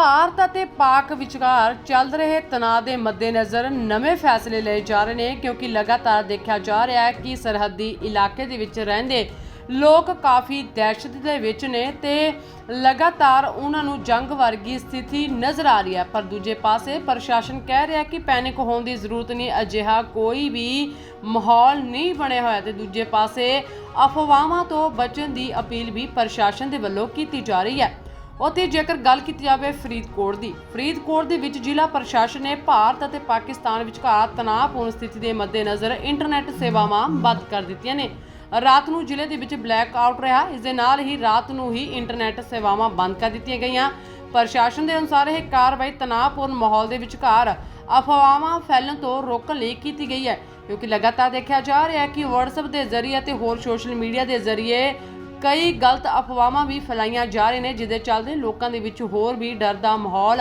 ਭਾਰਤ ਅਤੇ ਪਾਕ ਵਿਚਕਾਰ ਚੱਲ ਰਹੇ ਤਣਾਅ ਦੇ ਮੱਦੇਨਜ਼ਰ ਨਵੇਂ ਫੈਸਲੇ ਲਏ ਜਾ ਰਹੇ ਨੇ, ਕਿਉਂਕਿ ਲਗਾਤਾਰ ਦੇਖਿਆ ਜਾ ਰਿਹਾ ਹੈ ਕਿ ਸਰਹੱਦੀ ਇਲਾਕੇ ਦੇ ਵਿੱਚ ਰਹਿੰਦੇ ਲੋਕ ਕਾਫੀ ਦਹਿਸ਼ਤ ਦੇ ਵਿੱਚ ਨੇ ਤੇ ਲਗਾਤਾਰ ਉਹਨਾਂ ਨੂੰ ਜੰਗ ਵਰਗੀ ਸਥਿਤੀ ਨਜ਼ਰ ਆ ਰਹੀ ਹੈ। ਪਰ ਦੂਜੇ ਪਾਸੇ ਪ੍ਰਸ਼ਾਸਨ ਕਹਿ ਰਿਹਾ ਕਿ ਪੈਨਿਕ ਹੋਣ ਦੀ ਜ਼ਰੂਰਤ ਨਹੀਂ, ਅਜਿਹਾ ਕੋਈ ਵੀ ਮਾਹੌਲ ਨਹੀਂ ਬਣਿਆ ਹੋਇਆ ਤੇ ਦੂਜੇ ਪਾਸੇ ਅਫਵਾਹਾਂ ਤੋਂ ਬਚਣ ਦੀ ਅਪੀਲ ਵੀ ਪ੍ਰਸ਼ਾਸਨ ਦੇ ਵੱਲੋਂ ਕੀਤੀ ਜਾ ਰਹੀ ਹੈ। ਉੱਥੇ ਜੇਕਰ ਗੱਲ ਕੀਤੀ ਜਾਵੇ ਫਰੀਦਕੋਟ ਦੀ, ਫਰੀਦਕੋਟ ਦੇ ਵਿੱਚ ਜ਼ਿਲ੍ਹਾ ਪ੍ਰਸ਼ਾਸਨ ਨੇ ਭਾਰਤ ਅਤੇ ਪਾਕਿਸਤਾਨ ਵਿਚਕਾਰ ਤਣਾਅਪੂਰਨ ਸਥਿਤੀ ਦੇ ਮੱਦੇਨਜ਼ਰ ਇੰਟਰਨੈਟ ਸੇਵਾਵਾਂ ਬੰਦ ਕਰ ਦਿੱਤੀਆਂ ਨੇ। ਰਾਤ ਨੂੰ ਜ਼ਿਲ੍ਹੇ ਦੇ ਵਿੱਚ ਬਲੈਕ ਆਊਟ ਰਿਹਾ। ਇਸ ਦੇ ਨਾਲ ਹੀ ਰਾਤ ਨੂੰ ਹੀ ਇੰਟਰਨੈਟ ਸੇਵਾਵਾਂ ਬੰਦ ਕਰ ਦਿੱਤੀਆਂ ਗਈਆਂ। ਪ੍ਰਸ਼ਾਸਨ ਦੇ ਅਨੁਸਾਰ ਇਹ ਕਾਰਵਾਈ ਤਣਾਅਪੂਰਨ ਮਾਹੌਲ ਦੇ ਵਿਚਕਾਰ ਅਫਵਾਹਾਂ ਫੈਲਣ ਤੋਂ ਰੋਕਣ ਲਈ ਕੀਤੀ ਗਈ ਹੈ। ਕਿਉਂਕਿ ਲਗਾਤਾਰ ਦੇਖਿਆ ਜਾ ਰਿਹਾ ਹੈ ਕਿ WhatsApp ਦੇ ਜ਼ਰੀਏ ਅਤੇ ਹੋਰ ਸੋਸ਼ਲ ਮੀਡੀਆ ਦੇ ਜ਼ਰੀਏ ਕਈ ਗਲਤ ਅਫਵਾਹਾਂ ਵੀ ਫੈਲਾਈਆਂ ਜਾ ਰਹੀਆਂ ਨੇ, ਜਿਹਦੇ ਚੱਲਦੇ ਲੋਕਾਂ ਦੇ ਵਿੱਚ ਹੋਰ ਵੀ ਡਰ ਦਾ ਮਾਹੌਲ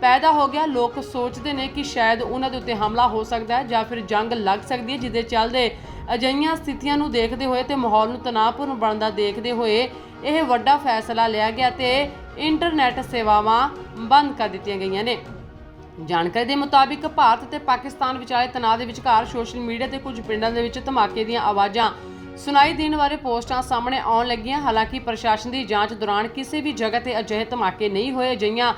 ਪੈਦਾ ਹੋ ਗਿਆ। ਲੋਕ ਸੋਚਦੇ ਨੇ ਕਿ ਸ਼ਾਇਦ ਉਹਨਾਂ ਦੇ ਉੱਤੇ ਹਮਲਾ ਹੋ ਸਕਦਾ ਹੈ ਜਾਂ ਫਿਰ ਜੰਗ ਲੱਗ ਸਕਦੀ ਹੈ, ਜਿਹਦੇ ਚੱਲਦੇ ਅਜਿਹੀਆਂ ਸਥਿਤੀਆਂ ਨੂੰ ਦੇਖਦੇ ਹੋਏ ਤੇ ਮਾਹੌਲ ਨੂੰ ਤਣਾਅਪੂਰਨ ਬਣਦਾ ਦੇਖਦੇ ਹੋਏ ਇਹ ਵੱਡਾ ਫੈਸਲਾ ਲਿਆ ਗਿਆ ਤੇ ਇੰਟਰਨੈਟ ਸੇਵਾਵਾਂ ਬੰਦ ਕਰ ਦਿੱਤੀਆਂ ਗਈਆਂ ਨੇ। ਜਾਣਕਾਰੀ ਦੇ ਮੁਤਾਬਿਕ ਭਾਰਤ ਤੇ ਪਾਕਿਸਤਾਨ ਵਿਚਾਲੇ ਤਣਾਅ ਦੇ ਵਿਚਕਾਰ ਸੋਸ਼ਲ ਮੀਡੀਆ ਤੇ ਕੁਝ ਪਿੰਡਾਂ ਦੇ ਵਿੱਚ ਧਮਾਕੇ ਦੀਆਂ ਆਵਾਜ਼ਾਂ ਸੁਣਾਈ ਦੇਣ ਬਾਰੇ ਪੋਸਟਾਂ ਸਾਹਮਣੇ ਆਉਣ ਲੱਗੀਆਂ। ਹਾਲਾਂਕਿ ਪ੍ਰਸ਼ਾਸਨ ਦੀ ਜਾਂਚ ਦੌਰਾਨ ਕਿਸੇ ਵੀ ਜਗ੍ਹਾ ਤੇ ਅਜਿਹੇ ਧਮਾਕੇ ਨਹੀਂ ਹੋਏ। ਅਜਿਹੀਆਂ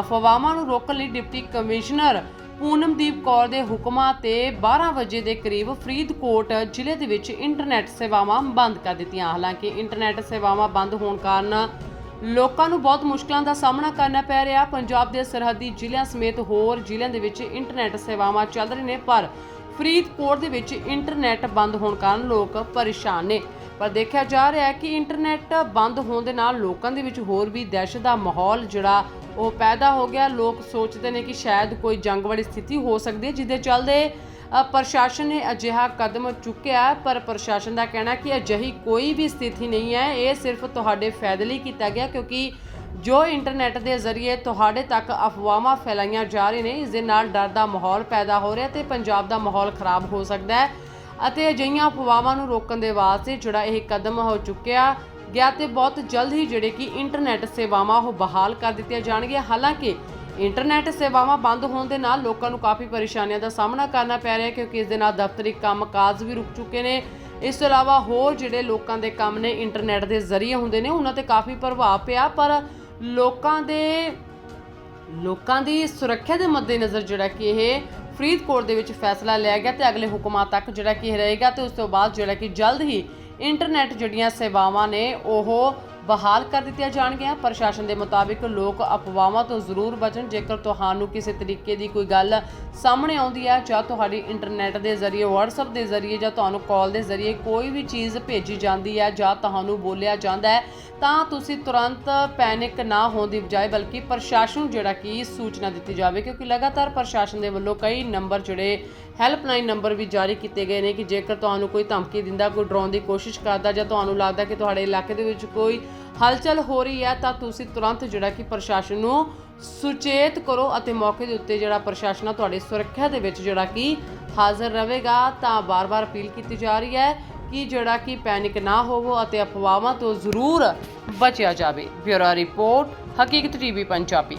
ਅਫਵਾਹਾਂ ਨੂੰ ਰੋਕਣ ਲਈ ਡਿਪਟੀ ਕਮਿਸ਼ਨਰ ਪੂਨਮਦੀਪ ਕੌਰ ਦੇ ਹੁਕਮਾਂ ਤੇ 12 ਵਜੇ ਦੇ ਕਰੀਬ ਫਰੀਦਕੋਟ ਜ਼ਿਲ੍ਹੇ ਦੇ ਵਿੱਚ ਇੰਟਰਨੈਟ ਸੇਵਾਵਾਂ ਬੰਦ ਕਰ ਦਿੱਤੀਆਂ। ਹਾਲਾਂਕਿ ਇੰਟਰਨੈਟ ਸੇਵਾਵਾਂ ਬੰਦ ਹੋਣ ਕਾਰਨ ਲੋਕਾਂ ਨੂੰ ਬਹੁਤ ਮੁਸ਼ਕਲਾਂ ਦਾ ਸਾਹਮਣਾ ਕਰਨਾ ਪੈ ਰਿਹਾ। ਪੰਜਾਬ ਦੇ ਸਰਹੱਦੀ ਜ਼ਿਲ੍ਹਿਆਂ ਸਮੇਤ ਹੋਰ ਜ਼ਿਲ੍ਹਿਆਂ ਦੇ ਵਿੱਚ ਇੰਟਰਨੈਟ ਸੇਵਾਵਾਂ ਚੱਲ ਰਹੀਆਂ ਨੇ, ਪਰ ਫਰੀਦਕੋਟ ਦੇ ਵਿੱਚ ਇੰਟਰਨੈਟ ਬੰਦ ਹੋਣ ਕਾਰਨ ਲੋਕ ਪਰੇਸ਼ਾਨ ਨੇ। ਪਰ ਦੇਖਿਆ ਜਾ ਰਿਹਾ ਹੈ ਕਿ ਇੰਟਰਨੈਟ ਬੰਦ ਹੋਣ ਦੇ ਨਾਲ ਲੋਕਾਂ ਦੇ ਵਿੱਚ ਹੋਰ ਵੀ ਦਹਿਸ਼ਤ ਦਾ ਮਾਹੌਲ ਜਿਹੜਾ ਉਹ ਪੈਦਾ ਹੋ ਗਿਆ। ਲੋਕ ਸੋਚਦੇ ਨੇ ਕਿ ਸ਼ਾਇਦ ਕੋਈ ਜੰਗ ਵਾਲੀ ਸਥਿਤੀ ਹੋ ਸਕਦੀ ਹੈ ਜਿਹਦੇ ਚੱਲਦੇ ਪ੍ਰਸ਼ਾਸਨ ਨੇ ਅਜਿਹਾ ਕਦਮ ਚੁੱਕਿਆ, ਪਰ ਪ੍ਰਸ਼ਾਸਨ ਦਾ ਕਹਿਣਾ ਕਿ ਅਜਿਹੀ ਕੋਈ ਵੀ ਸਥਿਤੀ ਨਹੀਂ ਹੈ। ਇਹ ਸਿਰਫ ਤੁਹਾਡੇ ਫਾਇਦੇ ਲਈ ਕੀਤਾ ਗਿਆ, ਕਿਉਂਕਿ ਜੋ ਇੰਟਰਨੈਟ ਦੇ ਜ਼ਰੀਏ ਤੁਹਾਡੇ ਤੱਕ ਅਫਵਾਹਾਂ ਫੈਲਾਈਆਂ ਜਾ ਰਹੀਆਂ ਨੇ, ਇਸ ਦੇ ਨਾਲ ਡਰ ਦਾ ਮਾਹੌਲ ਪੈਦਾ ਹੋ ਰਿਹਾ ਤੇ ਪੰਜਾਬ ਦਾ ਮਾਹੌਲ ਖਰਾਬ ਹੋ ਸਕਦਾ ਹੈ ਅਤੇ ਅਜਿਹੀਆਂ ਅਫਵਾਹਾਂ ਨੂੰ ਰੋਕਣ ਦੇ ਵਾਸਤੇ ਜਿਹੜਾ ਇਹ ਕਦਮ ਹੋ ਚੁੱਕਿਆ ਗਿਆ, ਤੇ ਬਹੁਤ ਜਲਦ ਹੀ ਜਿਹੜੇ ਕਿ ਇੰਟਰਨੈਟ ਸੇਵਾਵਾਂ ਉਹ ਬਹਾਲ ਕਰ ਦਿੱਤੀਆਂ ਜਾਣਗੀਆਂ। ਹਾਲਾਂਕਿ ਇੰਟਰਨੈਟ ਸੇਵਾਵਾਂ ਬੰਦ ਹੋਣ ਦੇ ਨਾਲ ਲੋਕਾਂ ਨੂੰ ਕਾਫੀ ਪਰੇਸ਼ਾਨੀਆਂ ਦਾ ਸਾਹਮਣਾ ਕਰਨਾ ਪੈ ਰਿਹਾ ਹੈ, ਕਿਉਂਕਿ ਇਸ ਦੇ ਨਾਲ ਦਫ਼ਤਰੀ ਕੰਮਕਾਜ ਵੀ ਰੁਕ ਚੁੱਕੇ ਨੇ। ਇਸ ਤੋਂ ਇਲਾਵਾ ਹੋਰ ਜਿਹੜੇ ਲੋਕਾਂ ਦੇ ਕੰਮ ਨੇ ਇੰਟਰਨੈਟ ਦੇ ਜ਼ਰੀਏ ਹੁੰਦੇ ਨੇ, ਉਹਨਾਂ ਤੇ ਕਾਫੀ ਪ੍ਰਭਾਵ ਪਿਆ, ਪਰ ਲੋਕਾਂ ਦੇ, ਲੋਕਾਂ ਦੀ ਸੁਰੱਖਿਆ ਦੇ ਮੱਦੇਨਜ਼ਰ ਜਿਹੜਾ ਕਿ ਇਹ ਫਰੀਦਕੋਟ ਦੇ ਵਿੱਚ ਫੈਸਲਾ ਲਿਆ ਗਿਆ ਤੇ ਅਗਲੇ ਹੁਕਮਾਂ ਤੱਕ ਜਿਹੜਾ ਕਿ ਇਹ ਰਹੇਗਾ ਤੇ ਉਸ ਤੋਂ ਬਾਅਦ ਜਿਹੜਾ ਕਿ ਜਲਦ ਹੀ ਇੰਟਰਨੈਟ ਜਿਹੜੀਆਂ ਸੇਵਾਵਾਂ ਨੇ, ਉਹ ਬਹਾਲ ਕਰ ਦਿੱਤੀਆਂ ਜਾਣਗੀਆਂ। ਪ੍ਰਸ਼ਾਸਨ ਦੇ ਮੁਤਾਬਿਕ ਲੋਕ ਅਫਵਾਹਾਂ ਤੋਂ ਜ਼ਰੂਰ ਬਚਣ। ਜੇਕਰ ਤੁਹਾਨੂੰ ਕਿਸੇ ਤਰੀਕੇ ਦੀ ਕੋਈ ਗੱਲ ਸਾਹਮਣੇ ਆਉਂਦੀ ਹੈ, ਜਾਂ ਤੁਹਾਡੀ ਇੰਟਰਨੈਟ ਦੇ ਜ਼ਰੀਏ, WhatsApp ਦੇ ਜ਼ਰੀਏ, ਜਾਂ ਤੁਹਾਨੂੰ ਕਾਲ ਦੇ ਜ਼ਰੀਏ ਕੋਈ ਵੀ ਚੀਜ਼ ਭੇਜੀ ਜਾਂਦੀ ਹੈ, ਜਾਂ ਤੁਹਾਨੂੰ ਬੋਲਿਆ ਜਾਂਦਾ ਹੈ, ਤਾਂ ਤੁਸੀਂ ਤੁਰੰਤ ਪੈਨਿਕ ਨਾ ਹੋਣ ਦੀ ਬਜਾਏ, ਬਲਕਿ ਪ੍ਰਸ਼ਾਸਨ ਨੂੰ ਜਿਹੜਾ ਕਿ ਸੂਚਨਾ ਦਿੱਤੀ ਜਾਵੇ, ਕਿਉਂਕਿ ਲਗਾਤਾਰ ਪ੍ਰਸ਼ਾਸਨ ਦੇ ਵੱਲੋਂ ਕਈ ਨੰਬਰ ਜਿਹੜੇ ਹੈਲਪਲਾਈਨ ਨੰਬਰ ਵੀ ਜਾਰੀ ਕੀਤੇ ਗਏ ਨੇ ਕਿ ਜੇਕਰ ਤੁਹਾਨੂੰ ਕੋਈ ਧਮਕੀ ਦਿੰਦਾ, ਕੋਈ ਡਰਾਉਣ ਦੀ ਕੋਸ਼ਿਸ਼ ਕਰਦਾ, ਜਾਂ ਤੁਹਾਨੂੰ ਲੱਗਦਾ ਕਿ ਤੁਹਾਡੇ ਇਲਾਕੇ ਦੇ ਵਿੱਚ ਕੋਈ ਹਲਚਲ ਹੋ ਰਹੀ ਹੈ, ਤਾਂ ਤੁਸੀਂ ਤੁਰੰਤ ਜਿਹੜਾ ਕਿ ਪ੍ਰਸ਼ਾਸਨ ਨੂੰ ਸੁਚੇਤ ਕਰੋ ਅਤੇ ਮੌਕੇ ਦੇ ਉੱਤੇ ਜਿਹੜਾ ਪ੍ਰਸ਼ਾਸਨ ਆ, ਤੁਹਾਡੀ ਸੁਰੱਖਿਆ ਦੇ ਵਿੱਚ ਜਿਹੜਾ ਕਿ ਹਾਜ਼ਰ ਰਹੇਗਾ। ਤਾਂ ਬਾਰ-ਬਾਰ ਅਪੀਲ ਕੀਤੀ ਜਾ ਰਹੀ ਹੈ ਕਿ ਜਿਹੜਾ ਕਿ ਪੈਨਿਕ ਨਾ ਹੋਵੋ ਅਤੇ ਅਫਵਾਹਾਂ ਤੋਂ ਜ਼ਰੂਰ ਬਚਿਆ ਜਾਵੇ। Bureau report, Haqeeqat TV, Punjabi.